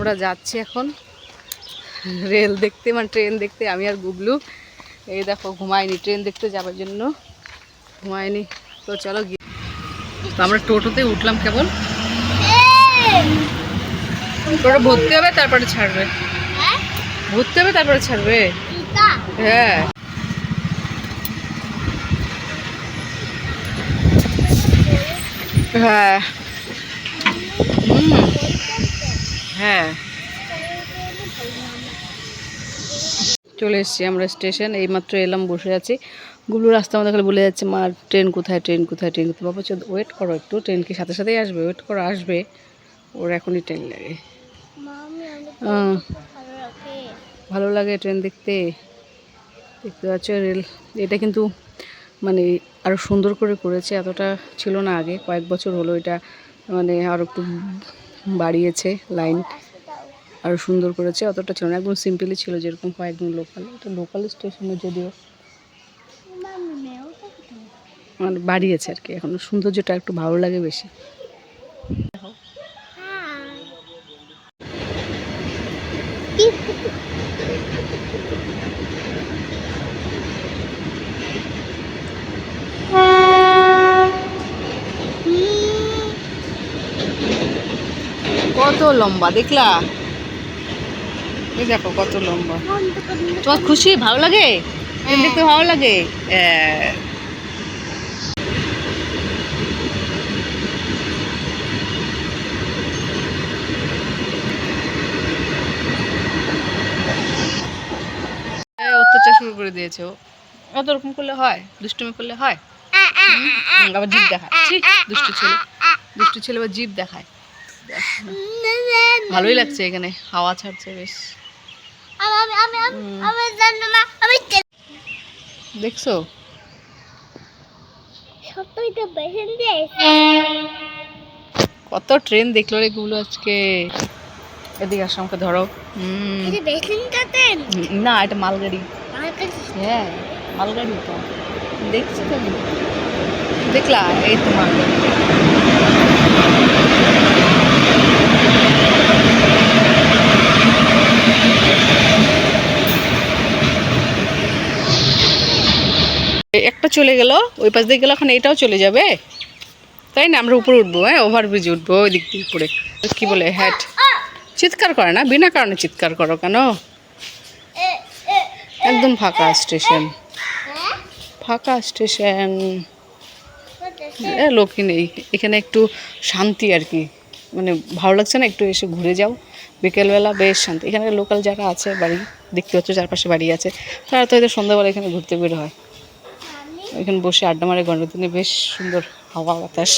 আমরা যাচ্ছি এখন। রেল দেখতে মানে ট্রেন দেখতে, আমি আর গুবলু এই দেখো, ঘুমায়নি, ট্রেন দেখতে যাবার জন্য। ঘুমায়নি। তো চলো গিয়ে তো আমরা টোটোতে উঠলাম কেবল। টোটো ভর্তি হবে, তারপরে ছাড়বে। ভর্তি হবে, তারপরে ছাড়বে? হ্যাঁ। হ্যাঁ। হুম। হ্যাঁ। চলে এসেছি আমরা স্টেশন এইমাত্র এলাম বসে আছি। গুলো রাস্তা আমাদের খালি বলে যাচ্ছে মা ট্রেন কোথায় ট্রেন কোথায় ট্রেন কোথায়? বাবা চল ওয়েট করো একটু ট্রেন কি সাথে সাথেই আসবে? ওয়েট করো আসবে। ওর এখনই ট্রেন লাগে। ভালো লাগে ট্রেন দেখতে। দেখতে পাচ্ছ রেল এটা কিন্তু মানে আরও সুন্দর করে করেছে এতটা ছিল না আগে কয়েক বছর হলো এটা মানে আরও একটু বাড়িয়েছে লাইন। আরও সুন্দর করেছে অতটা ছিল না একদম সিম্পলি ছিল যেরকম হয় একদম লোকাল এটা লোকাল স্টেশনে যদিও মানে বাড়িয়েছে আর কি এখন সৌন্দর্যটা একটু ভালো লাগে বেশি। কত লম্বা দেখলা? এই দেখো কত লম্বা। তোমার খুশি? ভালো লাগে? দেখতে ভালো লাগে? হ্যাঁ। অত্যাচার শুরু করে দিয়েছে ও। অত রকম করলে হয়? দুষ্টুমি করলে হয়? আবার জিভ দেখায়। দুষ্টু ছেলে। দুষ্টু ছেলে আবার জিভ দেখায়। ভালোই লাগছে এখানে, হাওয়া ছাড়ছে বেশ। দেখছ? কত ট্রেন দেখল রে গুলো আজকে। এদিকে আসো আমাকে ধরো। না, এটা মালগাড়ি। হ্যাঁ মালগাড়ি তো। দেখছি তো আমি। দেখলা, এই তো মালগাড়ি। একটা চলে গেল, ওই পাশ দিয়ে গেল এখন এটাও চলে যাবে? তাই না? আমরা উপরে উঠবো হ্যাঁ ওভারব্রিজে উঠবো, ওই দিক দিয়ে উপরে। কি বলে হ্যাট চিৎকার করে না? বিনা কারণে চিৎকার করো কেন? একদম ফাঁকা স্টেশন ফাঁকা স্টেশন লোকই নেই। এখানে একটু শান্তি আর কি। মানে ভালো লাগছে না, একটু এসে ঘুরে যাও। বিকেলবেলা বেশ শান্তি। এখানে লোকাল যারা আছে বাড়ি, দেখতে পাচ্ছ চারপাশে বাড়ি আছে, তারা তো হয়তো সন্ধ্যাবেলা এখানে ঘুরতে বের হয়। এখানে বসে আড্ডা মারে দিনে বেশ সুন্দর হাওয়া বাতাস।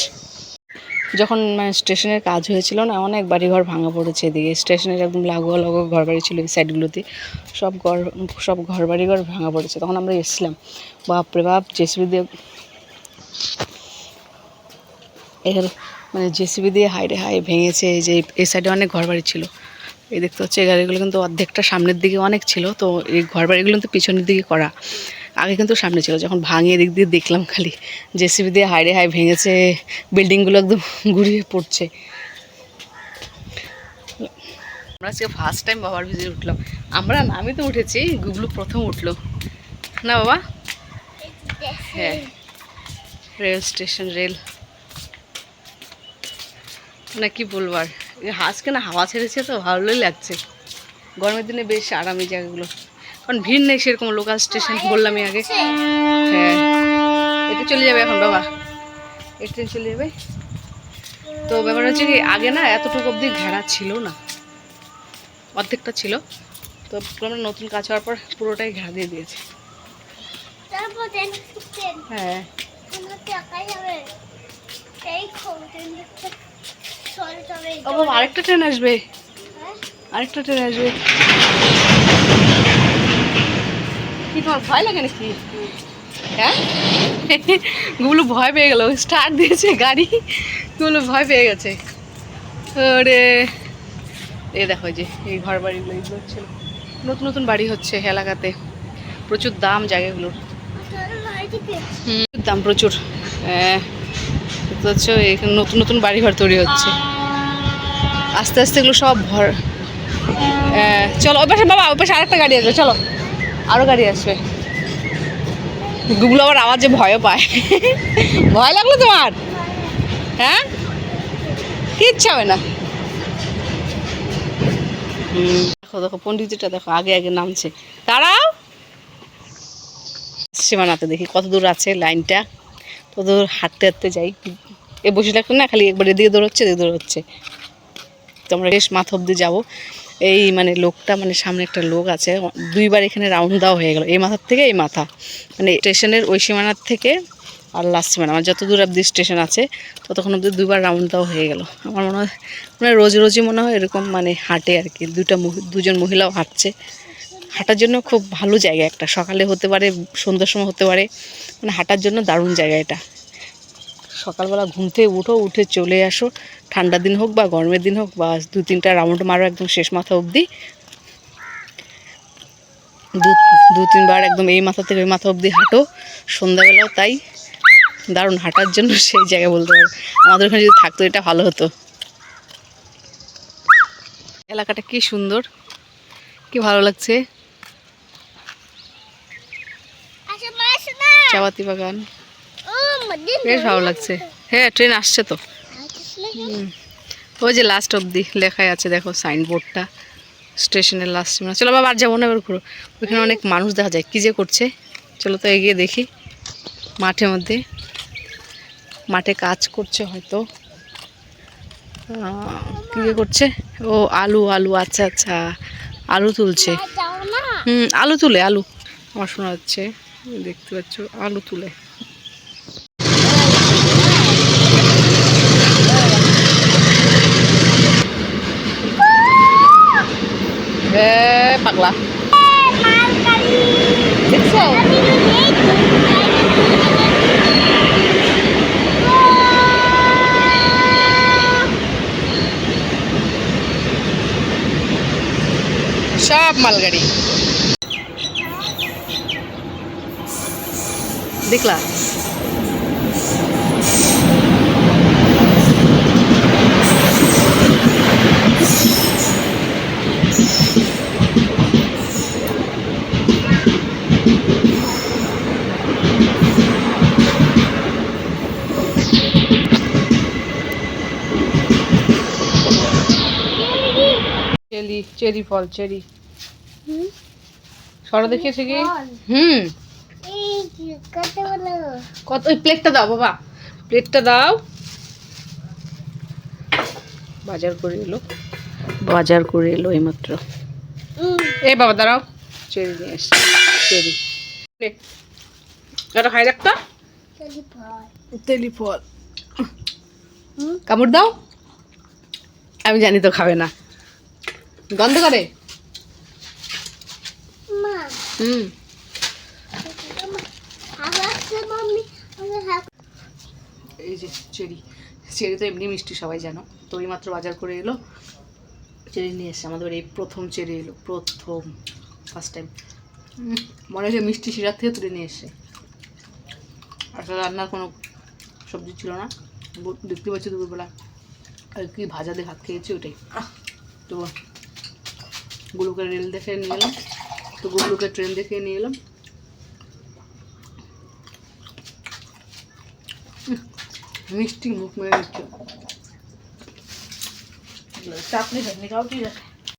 যখন মানে স্টেশনের কাজ হয়েছিল না, অনেক বাড়িঘর ভাঙা পড়েছে এদিকে। স্টেশনের একদম লাগোয়া লাগোয়া ঘর বাড়ি ছিল এই সাইডগুলোতে সব ঘর সব ঘর বাড়িঘর ভাঙা পড়েছে। তখন আমরা এসেছিলাম। বাপরে বাপ, জেসিবি দিয়ে এর মানে জেসিবি দিয়ে হাইডে হাই ভেঙেছে এই যে এই সাইডে অনেক ঘর বাড়ি ছিল। এই দেখতে হচ্ছে এই গাড়িগুলো কিন্তু অর্ধেকটা সামনের দিকে অনেক ছিল তো এই ঘর বাড়িগুলো কিন্তু পিছনের দিকে করা। আগে কিন্তু সামনে ছিল যখন ভাঙিয়ে দিক দিয়ে দেখলাম খালি জেসিবি দিয়ে হাইডে হাই ভেঙেছে বিল্ডিংগুলো একদম ঘুরিয়ে পড়ছে। আমরা আজকে ফার্স্ট টাইম বাবার ভিজে উঠলাম। আমরা না আমি তো উঠেছি গুগলু প্রথম উঠল। না বাবা? হ্যাঁ। Rail station rail. না কি বলব আর? আজকে না হাওয়া ছেড়েছে তো ভালোই লাগছে। গরমের দিনে বেশ আরাম এই জায়গাগুলো। কারণ ভিড় নেই সেরকম লোকাল স্টেশন বললামই আগে। হ্যাঁ এটা চলে যাবে এখন বাবা। এই ট্রেন চলে যাবে। তো ব্যাপার হচ্ছে কি আগে না এতটুকু অবধি ঘেরা ছিল না। অর্ধেকটা ছিল। তো আমরা নতুন কাজ হওয়ার পর পুরোটাই ঘেরা দিয়ে দিয়েছে। হ্যাঁ। ও বাবা আরেকটা ট্রেন আসবে। আরেকটা ট্রেন আসবে। কি তোমার ভয় লাগে নাকি? হ্যাঁ? গুলো ভয় পেয়ে গেল। স্টার্ট দিয়েছে গাড়ি। গুলো ভয় পেয়ে গেছে। ওরে। এই দেখো যে এই ঘর বাড়িগুলো এগুলো ছিল নতুন নতুন বাড়ি হচ্ছে এলাকাতে। প্রচুর দাম জায়গাগুলোর। হুম দাম প্রচুর। হ্যাঁ। দেখতে পাচ্ছ এখানে নতুন নতুন বাড়িঘর তৈরি হচ্ছে। আস্তে আস্তে এগুলো সব ভর চলো, ওই পাশে বাবা, ওই পাশে আরেকটা গাড়ি আসবে চলো। আরও গাড়ি আসবে। গুগলো আবার আওয়াজে ভয়ও পায়। ভয় লাগল তোমার? হ্যাঁ? কি ইচ্ছা হবে না। দেখো দেখো, পণ্ডিতজিটা দেখো, আগে আগে নামছে। দাঁড়াও। সীমানাতে দেখি কত দূর আছে লাইনটা। তত দূর হাঁটতে হাঁটতে যাই। এ বসে থাকতো না, খালি একবার এদিকে দৌড়চ্ছে এদিকে দৌড়চ্ছে। তো আমরা বেশ মাথা অব্দি যাব। এই মানে লোকটা মানে সামনে একটা লোক আছে, দুইবার এখানে রাউন্ড দেওয়া হয়ে গেল। এই মাথার থেকে এই মাথা। মানে স্টেশনের ওই সীমানার থেকে আর লাস্ট সীমানা। আমার যত দূর অব্দি স্টেশন আছে, ততক্ষণ অব্দি দুইবার রাউন্ড দেওয়া হয়ে গেল। আমার মনে হয় মানে রোজ রোজই মনে হয় এরকম মানে হাঁটে আর কি। দুটা দুজন মহিলাও হাঁটছে। হাঁটার জন্য খুব ভালো জায়গা একটা। সকালে হতে পারে, সন্ধ্যার সময় হতে পারে। মানে হাঁটার জন্য দারুণ জায়গা এটা। সকালবেলা ঘুম থেকে উঠো, উঠে চলে আসো। ঠান্ডা দিন হোক বা গরমের দিন হোক বা দু তিনটা রাউন্ড মারো একদম শেষ মাথা অবধি। দু দু তিনবার একদম এই মাথা থেকে ওই মাথা অবধি হাঁটো। সন্ধ্যাবেলাও তাই। দারুণ হাঁটার জন্য সেই জায়গা বলতে পারো। আমাদের ওখানে যদি থাকতো এটা ভালো হতো। এলাকাটা কি সুন্দর, কি ভালো লাগছে? চাপাতি বাগান। বেশ ভালো লাগছে। হ্যাঁ ট্রেন আসছে তো। ওই যে লাস্ট অবধি লেখাই আছে দেখো সাইনবোর্ডটা স্টেশনের লাস্ট মানে। চলো বাবা আর যাব না এবার ঘুরো। ওইখানে অনেক মানুষ দেখা যায়। কী যে করছে। চলো তো এগিয়ে দেখি মাঠের মধ্যে। মাঠে কাজ করছে হয়তো। কী যে করছে? ও আলু আলু আচ্ছা আচ্ছা। আলু তুলছে। হুম আলু তুলে আলু। আমার শোনা যাচ্ছে। দেখতে পাচ্ছ আলু তুলে। পাগলা। দেখছ? সব মালগাড়ি। দেখলা? চেরি চেরি ফল চেরি। সরা দেখিয়েছে কি? হুম। কত ওই প্লেটটা দাও বাবা। প্লেটটা দাও। বাজার করে এলো। বাজার করে এলো এইমাত্র। এই বাবা দাঁড়াও। চেরি নিয়ে এসছি চেরি এটা খাই রাখতা তেলি ফল কামড় দাও। আমি জানি তো খাবে না। গন্ধ করে? হুম। এই যে চেরি চেরি তো এমনি মিষ্টি সবাই জানো। তো এই মাত্র বাজার করে এলো, চেরি নিয়ে এসছে আমাদের এই প্রথম চেরি এলো, প্রথম ফার্স্ট টাইম মনে হচ্ছে মিষ্টি শিরার থেকে তুলে নিয়ে এসছে আসলে রান্নার কোনো সবজি ছিল না। দেখতে পাচ্ছি দুপুরবেলা, আর কি ভাজা দিয়ে ভাত খেয়েছি ওটাই। তো গুলোকে রেল দেখে নিয়ে এলাম, তো গুলোকে ট্রেন দেখে নিয়ে এলাম। মিষ্টি মুখ মেরে নিচ্ছে। চাটনি চাটনি খাও